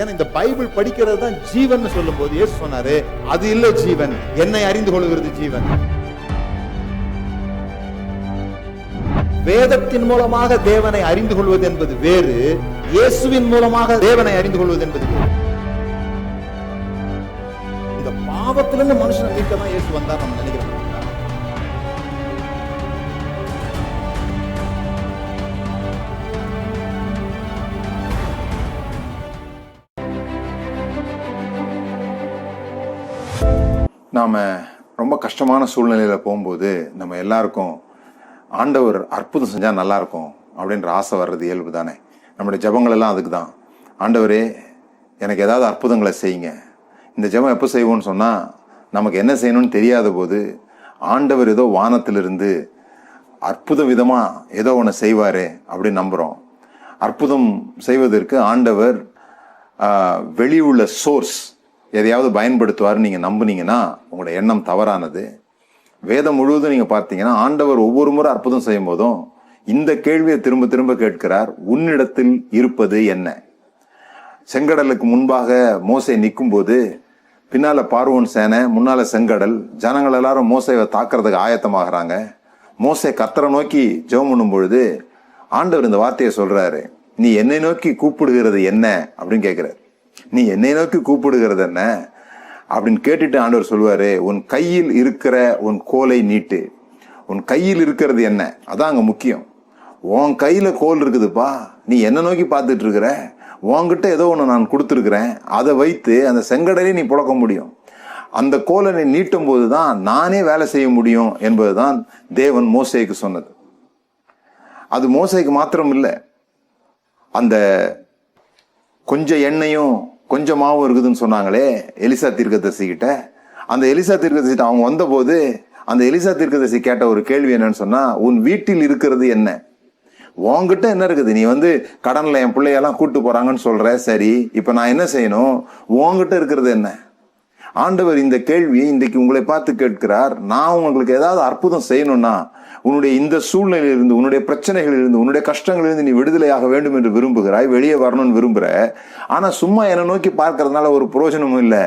ஏன்னா இந்த பைபிள் படிக்கிறது தான் ஜீவன் சொல்லும் போது ஏசு சொன்னாரு அது இல்ல ஜீவன். என்னை அறிந்து கொள்கிறது ஜீவன். வேதத்தின் மூலமாக தேவனை அறிந்து கொள்வது என்பது வேறு இயேசுவின் மூலமாக தேவனை அறிந்து கொள்வது என்பது வேறு. இந்த பாவத்திலிருந்து மனுஷனை மீட்க தான் இயேசு வந்தார் நம்ம நினைக்கிறோம். நாம் ரொம்ப கஷ்டமான சூழ்நிலையில் போகும்போது நம்ம எல்லாருக்கும் ஆண்டவர் அற்புதம் செஞ்சால் நல்லாயிருக்கும் அப்படின்ற ஆசை வர்றது இயல்பு தானே நம்முடைய ஜபங்களெல்லாம் அதுக்கு தான் ஆண்டவரே எனக்கு ஏதாவது அற்புதங்களை செய்யுங்க. இந்த ஜெபம் எப்போ செய்வோம்னு சொன்னால் நமக்கு என்ன செய்யணும்னு தெரியாத போது ஆண்டவர் ஏதோ வானத்திலிருந்து அற்புத விதமாக ஏதோ ஒன்று செய்வார் அப்படின்னு நம்புகிறோம் அற்புதம் செய்வதற்கு ஆண்டவர் வெளியுள்ள சோர்ஸ் எதையாவது பயன்படுத்துவார் நீங்கள் நம்புனீங்கன்னா உங்களோட எண்ணம் தவறானது. வேதம் முழுவதும் நீங்கள் பார்த்தீங்கன்னா ஆண்டவர் ஒவ்வொரு முறை அற்புதம் செய்யும் போதும் இந்த கேள்வியை திரும்ப திரும்ப கேட்கிறார் உன்னிடத்தில் இருப்பது என்ன? செங்கடலுக்கு முன்பாக மோசை நிற்கும்போது பின்னால் பார்வோன் சேனை முன்னால் செங்கடல் ஜனங்கள் எல்லாரும் மோசையை தாக்குறதுக்கு ஆயத்தமாகறாங்க. மோசை கத்தரை நோக்கி ஜெபம் பண்ணும் பொழுது ஆண்டவர் இந்த வார்த்தையை சொல்கிறாரு நீ என்னை நோக்கி கூப்பிடுகிறது என்ன? அப்படின்னு கேட்குறாரு. நீ என்னை நோக்கி கூப்பிடுகிறது என்ன? அப்படின்னு கேட்டுட்டு ஆண்டவர் சொல்லுவார் உன் கையில் இருக்கிற உன் கோலை நீட்டு. உன் கையில் இருக்கிறது என்ன? அதான் அங்கே முக்கியம். உன் கையில் கோல் இருக்குதுப்பா. நீ என்ன நோக்கி பார்த்துட்டு இருக்கிற உன்கிட்ட ஏதோ ஒன்று நான் கொடுத்துருக்குறேன். அதை வைத்து அந்த செங்கடலை நீ புழக்க முடியும். அந்த கோலை நீ நீட்டும் போது தான் நானே வேலை செய்ய முடியும் என்பதுதான் தேவன் மோசைக்கு சொன்னது. அது மோசைக்கு மாத்திரம் இல்லை அந்த கொஞ்சம் எண்ணெயும் கொஞ்சம் மாவும் இருக்குதுன்னு சொன்னாங்களே எலிசா தீர்க்கதரிசி கிட்ட. அந்த எலிசா தீர்க்கதசிகிட்ட அவங்க வந்தபோது அந்த எலிசா தீர்க்கதரிசி கேட்ட ஒரு கேள்வி என்னன்னு சொன்னா உன் வீட்டில் இருக்கிறது என்ன? உன்கிட்ட என்ன இருக்குது? நீ வந்து கடனில் என் பிள்ளையெல்லாம் கூப்பிட்டு போறாங்கன்னு சொல்ற. சரி இப்போ நான் என்ன செய்யணும்? உன்கிட்ட இருக்கிறது என்ன? ஆண்டவர் இந்த கேள்வியை இன்றைக்கு உங்களை பார்த்து கேட்கிறார். நான் உங்களுக்கு ஏதாவது அற்புதம் செய்யணும்னா உன்னுடைய இந்த சூழ்நிலையிலிருந்து உன்னுடைய பிரச்சனைகளிலிருந்து உன்னுடைய கஷ்டங்களிலிருந்து நீ விடுதலையாக வேண்டும் என்று விரும்புகிறாய். வெளியே வரணும்னு விரும்புற. ஆனால் சும்மா என்னை நோக்கி பார்க்கறதுனால ஒரு பிரயோஜனமும் இல்லை.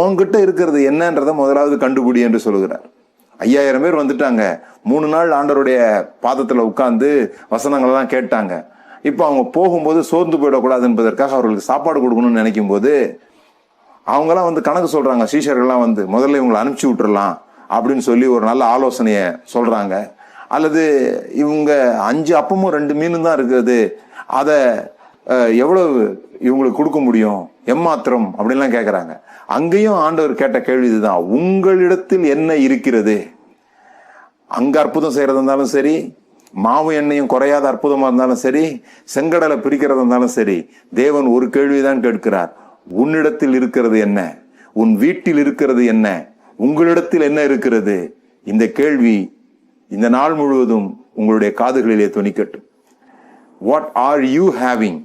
உன்கிட்ட இருக்கிறது என்னன்றதை முதலாவது கண்டுபிடி என்று சொல்லுகிறார் ஐயாயிரம் பேர் வந்துட்டாங்க. மூணு நாள் ஆண்டவருடைய பாதத்தில் உட்கார்ந்து வசனங்கள்லாம் கேட்டாங்க. இப்போ அவங்க போகும்போது சோர்ந்து போயிடக்கூடாது என்பதற்காக அவர்களுக்கு சாப்பாடு கொடுக்கணும்னு நினைக்கும் போது அவங்கெல்லாம் வந்து கணக்கு சொல்கிறாங்க சீஷர்கள்லாம் வந்து முதல்ல இவங்களை அனுப்பிச்சி விட்டுறலாம் அப்படின்னு சொல்லி ஒரு நல்ல ஆலோசனையை சொல்கிறாங்க அல்லது இவங்க அஞ்சு அப்பமும் ரெண்டு மீனும் தான் இருக்குது அதை எவ்வளோ எவ்வளவு இவங்களுக்கு கொடுக்க முடியும்? எம்மாத்திரம்? அப்படின்லாம் கேட்குறாங்க அங்கேயும் ஆண்டவர் கேட்ட கேள்வி இதுதான். உங்களிடத்தில் என்ன இருக்கிறது? அங்கே அற்புதம் செய்கிறதா இருந்தாலும் சரி மாவு எண்ணெயும் குறையாத அற்புதமாக இருந்தாலும் சரி செங்கடலை பிரிக்கிறதா இருந்தாலும் சரி தேவன் ஒரு கேள்விதான் கேட்கிறார். உன்னிடத்தில் இருக்கிறது என்ன? உன் வீட்டில் இருக்கிறது என்ன? உங்களிடத்தில் என்ன இருக்கிறது? இந்த கேள்வி இந்த நாள் முழுவதும் உங்களுடைய காதுகளிலே துணிக்கட்டும் வாட் ஆர் யூ ஹேவிங்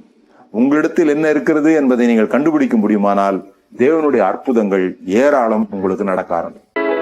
உங்களிடத்தில் என்ன இருக்கிறது என்பதை நீங்கள் கண்டுபிடிக்க முடியுமானால் தேவனுடைய அற்புதங்கள் ஏராளம் உங்களுக்கு நடக்க ஆரம்பிக்கும்.